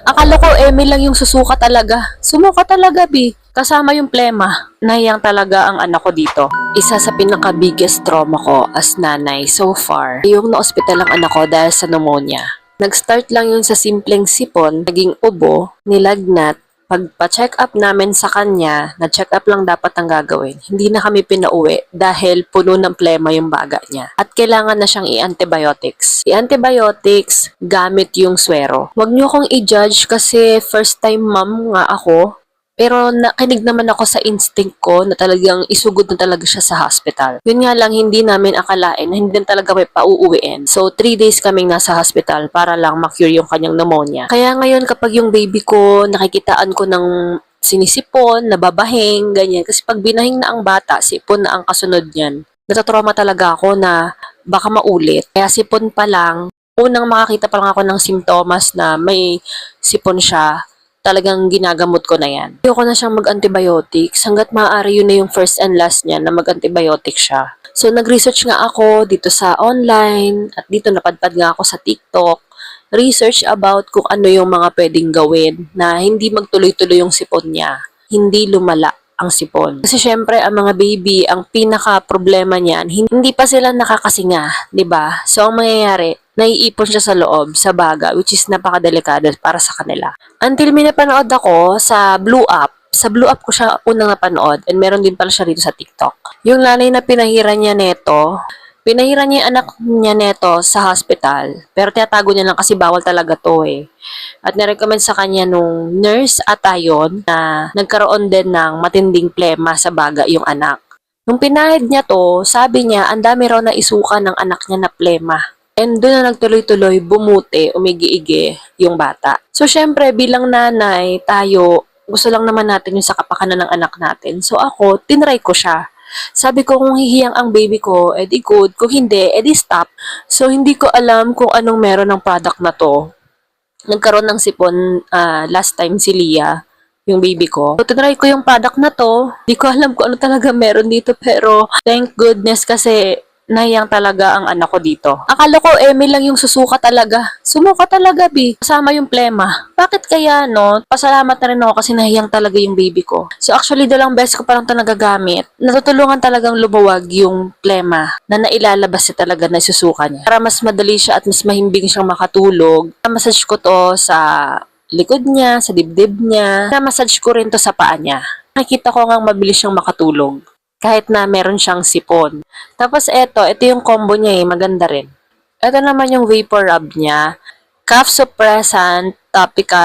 Akala ko Emil lang yung susuka talaga. Sumuka talaga, Bi. Kasama yung plema. Nahiyang talaga ang anak ko dito. Isa sa pinaka-biggest trauma ko as nanay so far, yung na-hospital ang anak ko dahil sa pneumonia. Nag-start lang yun sa simpleng sipon, naging ubo, nilagnat, pagpa-check up namin sa kanya, na check up lang dapat ang gagawin. Hindi na kami pinauwi dahil puno ng plema yung baga niya. At kailangan na siyang i-antibiotics. I-antibiotics gamit yung swero. Huwag niyo akong i-judge kasi first time mom nga ako. Pero nakinig naman ako sa instinct ko na talagang isugod na talaga siya sa hospital. Yun nga lang, hindi namin akalain na hindi din talaga may pauuwiin. So, three days kaming nasa hospital para lang ma-cure yung kanyang pneumonia. Kaya ngayon kapag yung baby ko, nakikitaan ko ng sinisipon, nababahing, ganyan. Kasi pag binahing na ang bata, sipon na ang kasunod niyan. Natatrauma talaga ako na baka maulit. Kaya sipon pa lang, unang makakita pa lang ako ng simptomas na may sipon siya, talagang ginagamot ko na yan. Ayoko na siyang mag-antibiotics hanggat maaari yun na yung first and last niya na mag-antibiotic siya. So, nag-research nga ako dito sa online at dito napadpad nga ako sa TikTok. Research about kung ano yung mga pwedeng gawin na hindi magtuloy-tuloy yung sipon niya. Hindi lumala ang sipon. Kasi syempre, ang mga baby, ang pinaka-problema niyan, hindi pa sila nakakasinga, 'di ba? So, ang mangyayari, naiipon siya sa loob, sa baga, which is napakadelikado para sa kanila. Until may napanood ako sa Blue Up, sa Blue Up ko siya unang napanood, and meron din pala siya dito sa TikTok. Yung nanay na pinahiran niya neto, pinahiran niya yung anak niya neto sa hospital, pero tinatago niya lang kasi bawal talaga to eh. At nirecommend sa kanya nung nurse at ayon na nagkaroon din ng matinding plema sa baga yung anak. Nung pinahid niya to, sabi niya ang dami raw na isuka ng anak niya na plema. And doon na nagtuloy-tuloy, bumuti, umigi-igi yung bata. So, syempre, bilang nanay, tayo, gusto lang naman natin yung sa kapakanan ng anak natin. So, ako, tinry ko siya. Sabi ko, kung hihiyang ang baby ko, edi good. Kung hindi, edi stop. So, hindi ko alam kung anong meron ng product na to. Nagkaroon ng sipon ah, last time si Lia, yung baby ko. So, tinry ko yung product na to. Hindi ko alam kung ano talaga meron dito, pero thank goodness kasi nahiyang talaga ang anak ko dito. Akala ko Emil lang yung susuka talaga. Sumuka talaga, Bi. Kasama yung plema. Bakit kaya, no? Pasalamat na rin ako kasi nahiyang talaga yung baby ko. So actually, dalang beses ko parang ito nagagamit. Natutulungan talagang lumuwag yung plema na nailalabas siya talaga na susuka niya. Para mas madali siya at mas mahimbing siyang makatulog. Massage ko to sa likod niya, sa dibdib niya. Na-massage ko rin to sa paa niya. Nakita ko nga mabilis siyang makatulog kahit na meron siyang sipon. Tapos eto, ito yung combo niya eh, maganda rin. Ito naman yung vapor rub niya. Cough suppressant, topical,